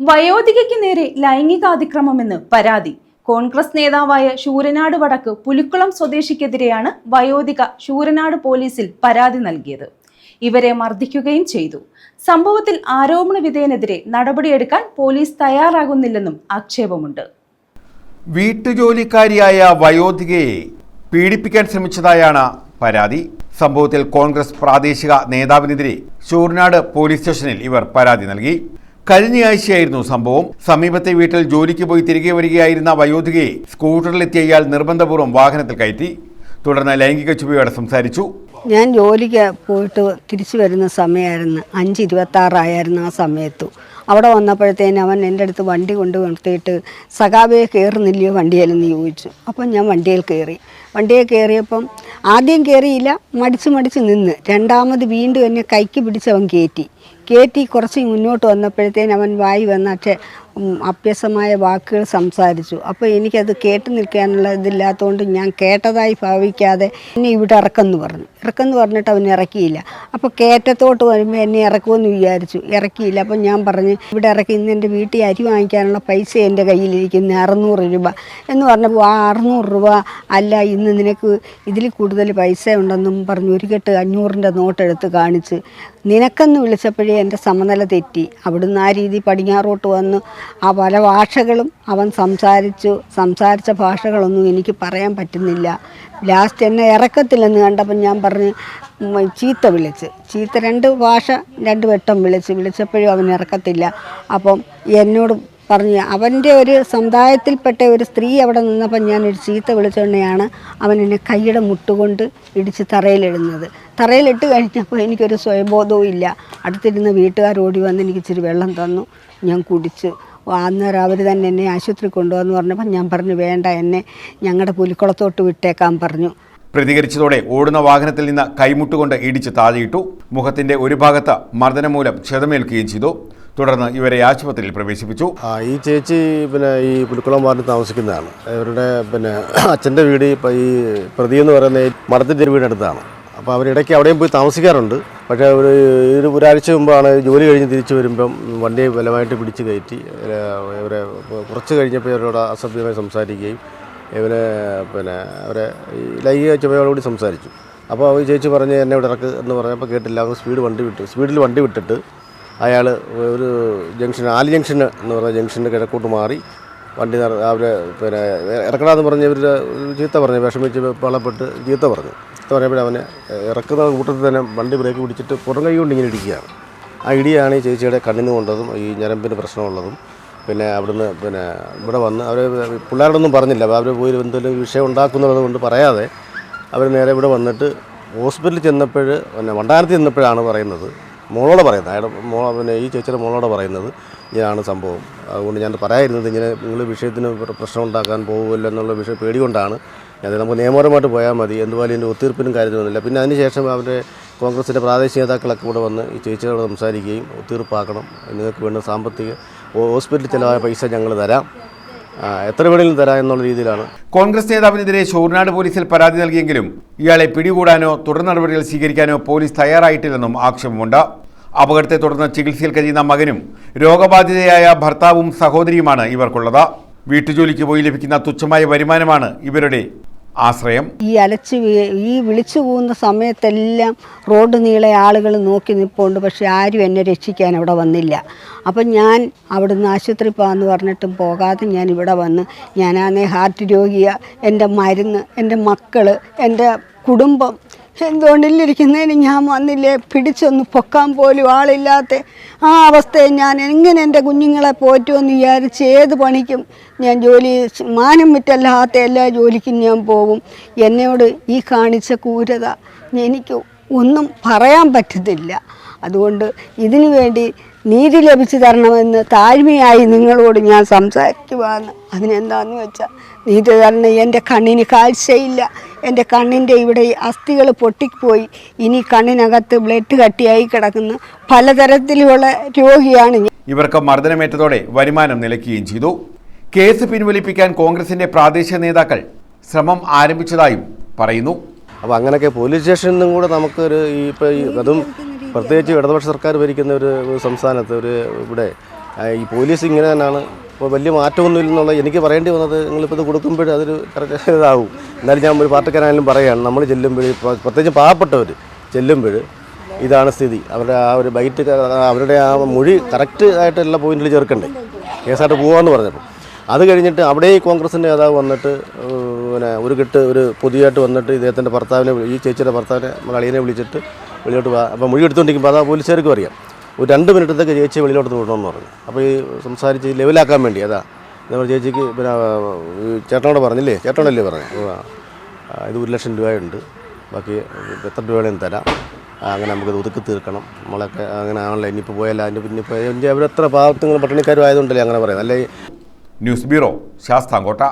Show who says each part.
Speaker 1: വയോധികയ്ക്ക് നേരെ ലൈംഗികാതിക്രമമെന്ന് പരാതി. കോൺഗ്രസ് നേതാവായ ശൂരനാട് വടക്ക് പുലിക്കുളം സ്വദേശിക്കെതിരെയാണ് വയോധിക ശൂരനാട് പോലീസിൽ പരാതി നൽകിയത്. ഇവരെ മർദ്ദിക്കുകയും ചെയ്തു. സംഭവത്തിൽ ആരോപണ വിധേയനെതിരെ നടപടിയെടുക്കാൻ പോലീസ് തയ്യാറാകുന്നില്ലെന്നും ആക്ഷേപമുണ്ട്.
Speaker 2: വീട്ടുജോലിക്കാരിയായ വയോധികയെ പീഡിപ്പിക്കാൻ ശ്രമിച്ചതായാണ് പരാതി. സംഭവത്തിൽ കോൺഗ്രസ് പ്രാദേശിക നേതാവിനെതിരെ ശൂർനാട് പോലീസ് സ്റ്റേഷനിൽ ഇവർ പരാതി നൽകി. കഴിഞ്ഞയാഴ്ചയായിരുന്നു സംഭവം. സമീപത്തെ വീട്ടിൽ ജോലിക്ക് പോയി തിരികെ വരികയായിരുന്ന വയോധികയെ സ്കൂട്ടറിലെത്തിയ ഇയാൾ നിർബന്ധപൂർവം വാഹനത്തിൽ കയറ്റി. തുടർന്ന് ലൈംഗിക ചുവയോടെ സംസാരിച്ചു.
Speaker 3: ഞാൻ ജോലിക്ക് പോയിട്ട് തിരിച്ചു വരുന്ന സമയമായിരുന്നു. അഞ്ച് ഇരുപത്തി ആറായിരുന്നു ആ സമയത്തു. അവിടെ വന്നപ്പോഴത്തേന് അവൻ എന്റെ അടുത്ത് വണ്ടി കൊണ്ട് നിർത്തിയിട്ട് സഖാബയെ കയറുന്നില്ലയോ വണ്ടിയിലെന്ന് ചോദിച്ചു. അപ്പം ഞാൻ വണ്ടിയിൽ കയറി വണ്ടിയിൽ കയറിയപ്പം ആദ്യം കയറിയില്ല മടിച്ച് മടിച്ച് നിന്ന്. രണ്ടാമത് വീണ്ടും എന്നെ കൈക്ക് പിടിച്ച് അവൻ കയറ്റി കയറ്റി കുറച്ച് മുന്നോട്ട് വന്നപ്പോഴത്തേന് അവൻ വായി വന്ന പക്ഷേ അഭ്യസമായ വാക്കുകൾ സംസാരിച്ചു. അപ്പോൾ എനിക്കത് കേട്ട് നിൽക്കാനുള്ള ഇതില്ലാത്തതുകൊണ്ട് ഞാൻ കേട്ടതായി ഭാവിക്കാതെ എന്നെ ഇവിടെ ഇറക്കെന്ന് പറഞ്ഞു. ഇറക്കെന്ന് പറഞ്ഞിട്ട് അവൻ ഇറക്കിയില്ല. അപ്പോൾ കയറ്റത്തോട്ട് വരുമ്പോൾ എന്നെ ഇറക്കുമെന്ന് വിചാരിച്ചു. ഇറക്കിയില്ല. അപ്പം ഞാൻ പറഞ്ഞു ഇവിടെ ഇറക്കി ഇന്ന് എന്റെ വീട്ടിൽ അരി വാങ്ങിക്കാനുള്ള പൈസ എന്റെ കയ്യിലിരിക്കുന്ന അറുന്നൂറ് രൂപ. എന്ന് പറഞ്ഞപ്പോൾ ആ അറുന്നൂറ് രൂപ അല്ല ഇന്ന് നിനക്ക് ഇതിൽ കൂടുതൽ പൈസ ഉണ്ടെന്നും പറഞ്ഞു ഒരു കെട്ട് അഞ്ഞൂറിന്റെ നോട്ടെടുത്ത് കാണിച്ച് നിനക്കെന്ന് വിളിച്ചപ്പോഴേ എന്റെ സമനില തെറ്റി. അവിടുന്ന് ആ രീതി പടിഞ്ഞാറോട്ട് വന്ന്. ആ പല ഭാഷകളും അവൻ സംസാരിച്ചു. സംസാരിച്ച ഭാഷകളൊന്നും എനിക്ക് പറയാൻ പറ്റുന്നില്ല. ലാസ്റ്റ് എന്നെ ഇറക്കത്തില്ലെന്ന് കണ്ടപ്പോൾ ഞാൻ പറഞ്ഞ് ചീത്ത വിളിച്ച്. ചീത്ത രണ്ട് ഭാഷ രണ്ട് വട്ടം വിളിച്ച്. വിളിച്ചപ്പോഴും അവൻ ഇറക്കത്തില്ല. അപ്പം എന്നോട് പറഞ്ഞു അവന്റെ ഒരു സമുദായത്തിൽപ്പെട്ട ഒരു സ്ത്രീ അവിടെ നിന്നപ്പോൾ ഞാൻ ഒരു ചീത്ത വിളിച്ചോണ്ടെയാണ് അവൻ എന്നെ കൈയുടെ മുട്ടുകൊണ്ട് ഇടിച്ച് തറയിലിടുന്നത്. തറയിലിട്ട് കഴിഞ്ഞപ്പോൾ എനിക്കൊരു സ്വയംബോധവും ഇല്ല. അടുത്തിരുന്ന വീട്ടുകാർ ഓടി വന്ന് എനിക്ക് ഇച്ചിരി വെള്ളം തന്നു. ഞാൻ കുടിച്ച് അന്നേരം അവർ തന്നെ എന്നെ ആശുപത്രി കൊണ്ടുവന്ന് പറഞ്ഞപ്പോൾ ഞാൻ പറഞ്ഞു വേണ്ട എന്നെ ഞങ്ങളുടെ പുലിക്കുളത്തോട്ട് വിട്ടേക്കാൻ പറഞ്ഞു.
Speaker 2: പ്രതികരിച്ചതോടെ ഓടുന്ന വാഹനത്തിൽ നിന്ന് കൈമുട്ടുകൊണ്ട് ഇടിച്ച് താഴെയിട്ടു. മുഖത്തിന്റെ ഒരു ഭാഗത്ത് മർദ്ദനം മൂലം ക്ഷതമേൽക്കുകയും ചെയ്തു. തുടർന്ന് ഇവരെ ആശുപത്രിയിൽ പ്രവേശിപ്പിച്ചു.
Speaker 4: ഈ ചേച്ചി പിന്നെ ഈ പുലിക്കുളം വാർഡിൽ താമസിക്കുന്നതാണ്. ഇവരുടെ പിന്നെ അച്ഛന്റെ വീട് ഇപ്പം ഈ പ്രതി എന്ന് പറയുന്ന മടത്തിന്റെ വീടിനടുത്താണ് അപ്പോൾ അവരിടയ്ക്ക് അവിടെയും പോയി താമസിക്കാറുണ്ട്. പക്ഷേ ഒരു ഒരു ഒരാഴ്ച മുമ്പാണ് ജോലി കഴിഞ്ഞ് തിരിച്ചു വരുമ്പം വണ്ടി ബലമായിട്ട് പിടിച്ച് കയറ്റി. ഇവരെ കുറച്ച് കഴിഞ്ഞപ്പോൾ ഇവരോട് അസഭ്യമായി സംസാരിക്കുകയും ഇവരെ പിന്നെ അവരെ ലൈംഗിക ചുമയോടുകൂടി സംസാരിച്ചു. അപ്പോൾ അവർ ചേച്ചി പറഞ്ഞ് എന്നെ ഇവിടെ ഇറക്ക് എന്ന് പറഞ്ഞപ്പോൾ കേട്ടില്ല. അവർ സ്പീഡ് വണ്ടി വിട്ടു സ്പീഡിൽ വണ്ടി വിട്ടിട്ട് അയാൾ ഒരു ജംഗ്ഷൻ ആലി ജംഗ്ഷൻ എന്ന് പറഞ്ഞ ജംഗ്ഷന് കിഴക്കോട്ട് മാറി വണ്ടി അവരെ പിന്നെ ഇറക്കണമെന്ന് പറഞ്ഞ് ഇവർ ചീത്ത പറഞ്ഞു വിഷമിച്ച് വെള്ളപ്പെട്ട് ചീത്ത പറഞ്ഞു. ചീത്ത പറഞ്ഞപ്പോൾ അവനെ ഇറക്കുന്ന കൂട്ടത്തിൽ തന്നെ വണ്ടി ബ്രേക്ക് പിടിച്ചിട്ട് പുറം കൈ കൊണ്ട് ഇങ്ങനെ ഇടിക്കുകയാണ്. ആ ഇടിയാണ് ഈ ചേച്ചിയുടെ കണ്ണിന് കൊണ്ടതും ഈ ഞരമ്പിന് പ്രശ്നമുള്ളതും. പിന്നെ അവിടുന്ന് പിന്നെ ഇവിടെ വന്ന് അവർ പിള്ളേരോടൊന്നും പറഞ്ഞില്ല. അവർ പോയി എന്തെങ്കിലും വിഷയം ഉണ്ടാക്കുന്നുള്ളത് കൊണ്ട് പറയാതെ അവർ നേരെ ഇവിടെ വന്നിട്ട് ഹോസ്പിറ്റലിൽ ചെന്നപ്പോൾ പിന്നെ വണ്ടാനത്തിൽ ചെന്നപ്പോഴാണ് പറയുന്നത്. മോളോട് പറയുന്നത്. അയാളുടെ മോ പിന്നെ ഈ ചേച്ചിയുടെ മോളോട് പറയുന്നത് ഇങ്ങനെയാണ് സംഭവം. അതുകൊണ്ട് ഞാൻ പറയാതിരുന്നത് ഇങ്ങനെ നിങ്ങൾ വിഷയത്തിന് പ്രശ്നം ഉണ്ടാക്കാൻ പോകുമല്ലോ എന്നുള്ള വിഷയം പേടി കൊണ്ടാണ് അത് നമുക്ക് നിയമപരമായിട്ട് പോയാൽ മതി. എന്തുപോലെ ഇതിന്റെ ഒത്തീർപ്പിനും കാര്യത്തിലൊന്നുമില്ല പിന്നെ അതിനുശേഷം അവരുടെ കോൺഗ്രസിന്റെ പ്രാദേശിക നേതാക്കളൊക്കെ ഇവിടെ വന്ന് ഈ ചേച്ചിയോട് സംസാരിക്കുകയും ഒത്തീർപ്പാക്കണം. നിങ്ങൾക്ക് വേണ്ട സാമ്പത്തിക ഹോസ്പിറ്റൽ ചിലവായ പൈസ ഞങ്ങൾ തരാം. എത്ര വേണമെങ്കിലും തരാം എന്നുള്ള രീതിയിലാണ്.
Speaker 2: കോൺഗ്രസ് നേതാവിനെതിരെ ഷൂർനാട് പോലീസിൽ പരാതി നൽകിയെങ്കിലും ഇയാളെ പിടികൂടാനോ തുടർ നടപടികൾ സ്വീകരിക്കാനോ പോലീസ് തയ്യാറായിട്ടില്ലെന്നും ആക്ഷേപമുണ്ട്. അപകടത്തെ തുടർന്ന് ചികിത്സയിൽ കഴിയുന്ന മകനും രോഗബാധിതയായ ഭർത്താവും സഹോദരിയുമാണ് ഇവർക്കുള്ളത്. വീട്ടുജോലിക്ക് പോയി ലഭിക്കുന്ന തുച്ഛമായ വരുമാനമാണ് ഇവരുടെ ആശ്രയം.
Speaker 3: ഈ അലച്ച് ഈ വിളിച്ചു പോകുന്ന സമയത്തെല്ലാം റോഡ് നീളെ ആളുകൾ നോക്കി നിൽപ്പുണ്ട് പക്ഷെ ആരും എന്നെ രക്ഷിക്കാൻ അവിടെ വന്നില്ല. അപ്പം ഞാൻ അവിടുന്ന് ആശുപത്രി പോകാമെന്ന് പറഞ്ഞിട്ടും പോകാതെ ഞാൻ ഇവിടെ വന്ന് ഞാനാണേ ഹാർട്ട് രോഗിയ എന്റെ മരുന്ന് എന്റെ മക്കൾ എന്റെ കുടുംബം എന്തുകൊണ്ടില്ലിരിക്കുന്നതിന് ഞാൻ വന്നില്ലേ? പിടിച്ചൊന്ന് പൊക്കാൻ പോലും ആളില്ലാത്ത ആ അവസ്ഥയെ ഞാൻ എങ്ങനെ എന്റെ കുഞ്ഞുങ്ങളെ പോറ്റുമെന്ന് വിചാരിച്ച് ഏത് പണിക്കും ഞാൻ ജോലി മാനം വിറ്റല്ലാത്ത എല്ലാ ജോലിക്കും ഞാൻ പോകും. എന്നോട് ഈ കാണിച്ച ക്രൂരത എനിക്ക് ഒന്നും പറയാൻ പറ്റത്തില്ല. അതുകൊണ്ട് ഇതിനു വേണ്ടി നീതി ലഭിച്ചു തരണമെന്ന് താഴ്മയായി നിങ്ങളോട് ഞാൻ സംസാരിക്കുവാന്ന് അതിനെന്താന്ന് വെച്ചാൽ നീതി തരണം എന്റെ കണ്ണിന് കാഴ്ചയില്ല. എന്റെ കണ്ണിന്റെ ഇവിടെ ഈ അസ്ഥികൾ പൊട്ടിപ്പോയി. ഇനി കണ്ണിനകത്ത് ബ്ലഡ് കട്ടിയായി കിടക്കുന്ന. പലതരത്തിലുള്ള രോഗിയാണ്
Speaker 2: ഇവർക്ക് മർദ്ദനമേറ്റതോടെ വരുമാനം നിലയ്ക്കുകയും ചെയ്തു. കേസ് പിൻവലിപ്പിക്കാൻ കോൺഗ്രസിന്റെ പ്രാദേശിക നേതാക്കൾ ശ്രമം ആരംഭിച്ചതായും പറയുന്നു.
Speaker 4: അപ്പോൾ അങ്ങനെയൊക്കെ പോലീസ് സ്റ്റേഷനിൽ നിന്നും കൂടെ നമുക്കൊരു ഈ ഇപ്പോൾ ഈ അതും പ്രത്യേകിച്ച് ഇടതുപക്ഷ സർക്കാർ ഭരിക്കുന്ന ഒരു സംസ്ഥാനത്ത് ഒരു ഇവിടെ ഈ പോലീസ് ഇങ്ങനെ തന്നെയാണ്. ഇപ്പോൾ വലിയ മാറ്റമൊന്നും ഇല്ലെന്നുള്ള എനിക്ക് പറയേണ്ടി വന്നത് നിങ്ങളിപ്പോൾ ഇത് കൊടുക്കുമ്പോൾ അതൊരു കറക്റ്റ് ഇതാവും. എന്നാലും ഞാൻ ഒരു പാർട്ടിക്കാരായാലും പറയുകയാണ് നമ്മൾ ചെല്ലുമ്പോൾ പ്രത്യേകിച്ച് പാവപ്പെട്ടവർ ചെല്ലുമ്പോൾ ഇതാണ് സ്ഥിതി. അവരുടെ ആ ഒരു ബൈറ്റ് അവരുടെ ആ മൊഴി കറക്റ്റ് ആയിട്ട് എല്ലാ പോയിന്റിൽ ചേർക്കണ്ടേ? കേസായിട്ട് പോകാമെന്ന് പറഞ്ഞപ്പോൾ അത് കഴിഞ്ഞിട്ട് അവിടെ ഈ കോൺഗ്രസിന്റെ നേതാവ് വന്നിട്ട് പിന്നെ ഒരു കെട്ട് ഒരു പുതിയതായിട്ട് വന്നിട്ട് ഇദ്ദേഹത്തിന്റെ ഭർത്താവിനെ ഈ ചേച്ചിയുടെ ഭർത്താവിനെ അളിയനെ വിളിച്ചിട്ട് വെളിയോട്ട് വാ. അപ്പോൾ മൊഴി എടുത്തുകൊണ്ടിരിക്കുമ്പോൾ അത് പോലീസുകാർക്കും അറിയാം. ഒരു രണ്ട് മിനിറ്റത്തേക്ക് ചേച്ചി വെളിയിലോട്ട് വിടണമെന്ന് പറഞ്ഞു. അപ്പോൾ ഈ സംസാരിച്ച് ലെവലാക്കാൻ വേണ്ടി അതാ. നമ്മൾ ചേച്ചിക്ക് പിന്നെ ചേട്ടനോട് പറഞ്ഞില്ലേ? ചേട്ടനോടല്ലേ പറഞ്ഞു? ഇത് ഒരു ലക്ഷം രൂപയുണ്ട്. ബാക്കി എത്ര രൂപ വേണേലും തരാം അങ്ങനെ നമുക്കത് ഒതുക്കി തീർക്കണം. നമ്മളൊക്കെ അങ്ങനെ ആണല്ലോ. ഇനിയിപ്പോൾ പോയല്ല അതിന്റെ പിന്നെ ഇപ്പോൾ അവരെത്ര പാവത്തുങ്ങളും പട്ടിണിക്കാരും ആയതുകൊണ്ടല്ലേ അങ്ങനെ പറയാം അല്ലേ?
Speaker 2: News bureau Sasthamkotta.